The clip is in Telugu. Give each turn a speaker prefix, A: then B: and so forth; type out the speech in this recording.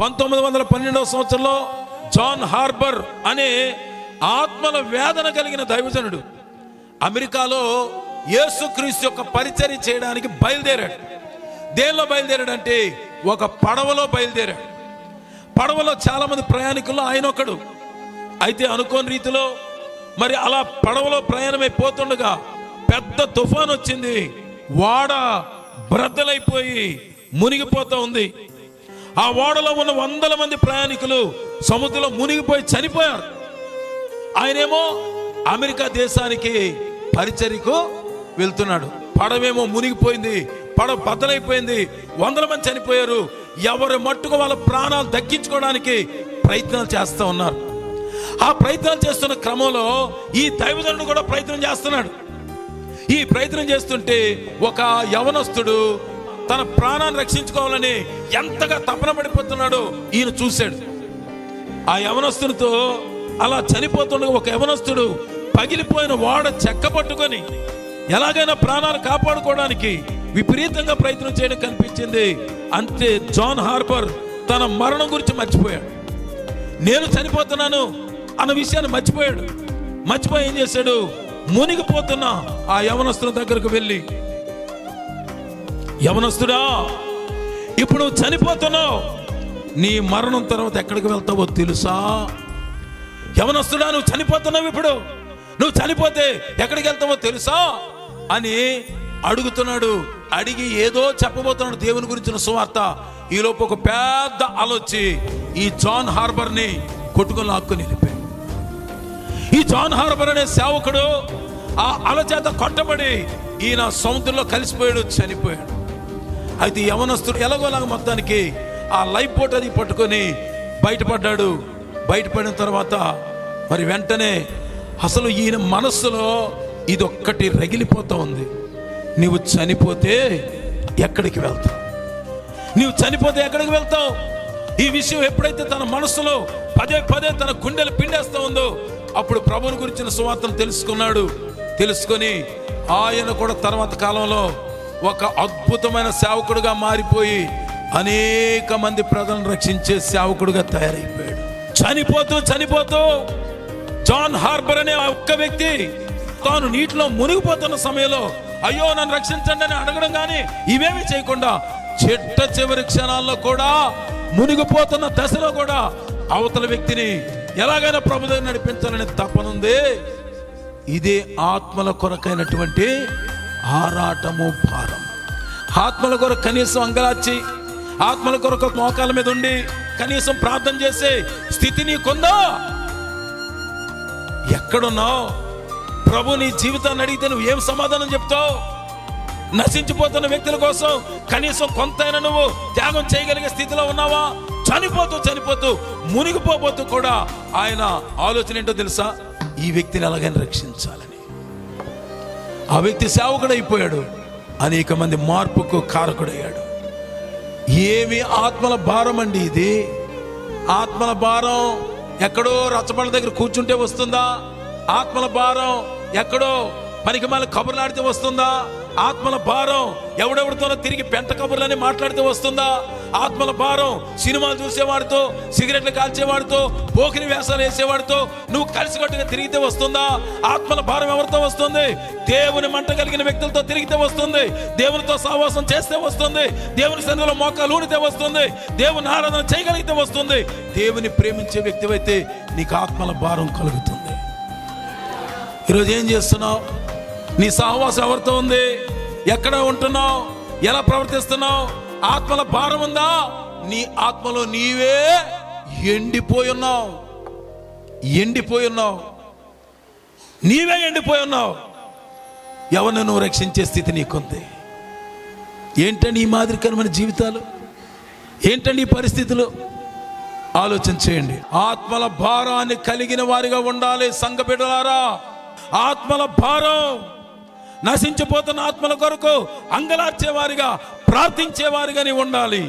A: పంతొమ్మిది వందల పన్నెండవ సంవత్సరంలో జాన్ హార్బర్ అనే ఆత్మల వేదన కలిగిన దైవజనుడు అమెరికాలో యేసుక్రీస్తు యొక్క పరిచర్య చేయడానికి బయలుదేరాడు. దేనిలో బయలుదేరాడంటే ఒక పడవలో బయలుదేరాడు. పడవలో చాలా మంది ప్రయాణికులు ఆయన ఒకడు. అయితే అనుకోని రీతిలో మరి అలా పడవలో ప్రయాణమైపోతుండగా పెద్ద తుఫాన్ వచ్చింది. వాడ బ్రద్దలైపోయి మునిగిపోతూ ఉంది. ఆ ఓడలో ఉన్న వందల మంది ప్రయాణికులు సముద్రంలో మునిగిపోయి చనిపోయారు. ఆయనేమో అమెరికా దేశానికి పరిచర్యకు వెళ్తున్నాడు. పడవేమో మునిగిపోయింది పడవ బద్దలైపోయింది వందల మంది చనిపోయారు. ఎవరు మట్టుకు వాళ్ళ ప్రాణాలు దక్కించుకోవడానికి ప్రయత్నాలు చేస్తూ ఉన్నారు. ఆ ప్రయత్నాలు చేస్తున్న క్రమంలో ఈ దైవదండు కూడా ప్రయత్నం చేస్తున్నాడు. ఈ ప్రయత్నం చేస్తుంటే ఒక యవనస్తుడు తన ప్రాణాన్ని రక్షించుకోవాలని ఎంతగా తపన పడిపోతున్నాడో ఈయన చూశాడు. ఆ యవనస్తుడితో అలా చనిపోతుండగా ఒక యవనస్తుడు పగిలిపోయిన వాడ చెక్క పట్టుకొని ఎలాగైనా ప్రాణాలు కాపాడుకోవడానికి విపరీతంగా ప్రయత్నం చేయడం కనిపించింది. అంతే జాన్ హార్బర్ తన మరణం గురించి మర్చిపోయాడు. నేను చనిపోతున్నాను అన్న విషయాన్ని మర్చిపోయాడు. మర్చిపోయి ఏం చేశాడు? మునిగిపోతున్న ఆ యవనస్తుల దగ్గరకు వెళ్ళి యవనస్తుడా ఇప్పుడు నువ్వు చనిపోతున్నావు. నీ మరణం తర్వాత ఎక్కడికి వెళ్తావో తెలుసా? యవనస్తుడా నువ్వు చనిపోతున్నావు ఇప్పుడు. నువ్వు చనిపోతే ఎక్కడికి వెళ్తావో తెలుసా? అని అడుగుతున్నాడు. అడిగి ఏదో చెప్పబోతున్నాడు దేవుని గురించిన సువార్త. ఈలోపు ఒక పెద్ద అలొచ్చి ఈ జాన్ హార్బర్ని కొట్టుకొని లాక్కుని వెళ్ళిపోయాడు. ఈ జాన్ హార్బర్ అనే సేవకుడు ఆ అలచేత కొట్టబడి ఈయన సముద్రంలో కలిసిపోయాడు చనిపోయాడు. అయితే యవనస్తుడు ఎలాగోలాగా మొత్తానికి ఆ లైఫ్ బోట్ అది పట్టుకొని బయటపడ్డాడు. బయటపడిన తర్వాత మరి వెంటనే అసలు ఈయన మనస్సులో ఇదొక్కటి రగిలిపోతూ ఉంది. నీవు చనిపోతే ఎక్కడికి వెళ్తావు? నీవు చనిపోతే ఎక్కడికి వెళ్తావు? ఈ విషయం ఎప్పుడైతే తన మనసులో పదే పదే తన గుండెలు పిండేస్తూ ఉందో అప్పుడు ప్రభుని గురించిన సువార్తను తెలుసుకున్నాడు. తెలుసుకొని ఆయన కూడా తర్వాత కాలంలో ఒక అద్భుతమైన సేవకుడుగా మారిపోయి అనేక మంది ప్రజలను రక్షించే సేవకుడుగా తయారైపోయాడు. చనిపోతూ చనిపోతూ జాన్ హార్బర్ అనే ఒక్క వ్యక్తి తాను నీటిలో మునిగిపోతున్న సమయంలో అయ్యో నన్ను రక్షించండి అని అడగడం కానీ ఇవేమి చేయకుండా చిట్ట చివరి క్షణాల్లో కూడా మునిగిపోతున్న దశలో కూడా అవతల వ్యక్తిని ఎలాగైనా ప్రభుత్వం నడిపించాలనే తపనుంది ఇదే ఆత్మల కొరకైనటువంటి ఆరాటము భారం. ఆత్మల కొరకు కనీసం అంగలార్చి ఆత్మల కొరకు మోకాల మీద ఉండి కనీసం ప్రార్థన చేసే స్థితి నీకుందా? ఎక్కడున్నావు? ప్రభు నీ జీవితాన్ని అడిగితే నువ్వు ఏం సమాధానం చెప్తావు? నశించిపోతున్న వ్యక్తుల కోసం కనీసం కొంతైనా నువ్వు త్యాగం చేయగలిగే స్థితిలో ఉన్నావా? చనిపోతూ చనిపోతూ మునిగిపోబోతూ కూడా ఆయన ఆలోచన ఏంటో తెలుసా? ఈ వ్యక్తిని ఎలాగైనా రక్షించాలి. ఆ వ్యక్తి సేవకుడైపోయాడు. అనేక మంది మార్పుకు కారకుడయ్యాడు. ఏమి ఆత్మల భారం అండి ఇది? ఆత్మల భారం ఎక్కడో రచ్చబండ దగ్గర కూర్చుంటే వస్తుందా? ఆత్మల భారం ఎక్కడో పనికి మళ్ళీ కబుర్లాడితే వస్తుందా? ఆత్మల భారం ఎవడెవడితోనో తిరిగి పెంట కబుర్లని మాట్లాడితే వస్తుందా? ఆత్మల భారం సినిమాలు చూసేవాడితో సిగరెట్లు కాల్చేవాడితో పోకిరి వేషాలు వేసేవాడితో నువ్వు కలిసికట్టుగా తిరిగితే వస్తుందా? ఆత్మల భారం ఎవరితో వస్తుంది? దేవుని మంట కలిగిన వ్యక్తులతో తిరిగితే వస్తుంది. దేవునితో సహవాసం చేస్తే వస్తుంది. దేవుని సన్నిధిలో మోకాలు ఊనితే వస్తుంది. దేవుని ఆరాధన చేయగలిగితే వస్తుంది. దేవుని ప్రేమించే వ్యక్తివైతే నీకు ఆత్మల భారం కలుగుతుంది. ఈరోజు ఏం చేస్తున్నావు? నీ సహవాసం ఎవరితో ఉంది? ఎక్కడ ఉంటున్నావు? ఎలా ప్రవర్తిస్తున్నావు? ఆత్మల భారం ఉందా? నీ ఆత్మలో నీవే ఎండిపోయి ఉన్నావు. ఎండిపోయి ఉన్నావు. నీవే ఎండిపోయి ఉన్నావు. ఎవరిని నువ్వు రక్షించే స్థితి నీకుంది? ఏంటండి ఈ మాదిరికరమైన జీవితాలు? ఏంటండి ఈ పరిస్థితులు? ఆలోచన చేయండి. ఆత్మల భారాన్ని కలిగిన వారిగా ఉండాలి సంఘ బిడ్డలారా. ఆత్మల భారం నశించిపోతున్న ఆత్మల కొరకు అంగలార్చేవారిగా ప్రార్థించేవారిగా నీవు ఉండాలి.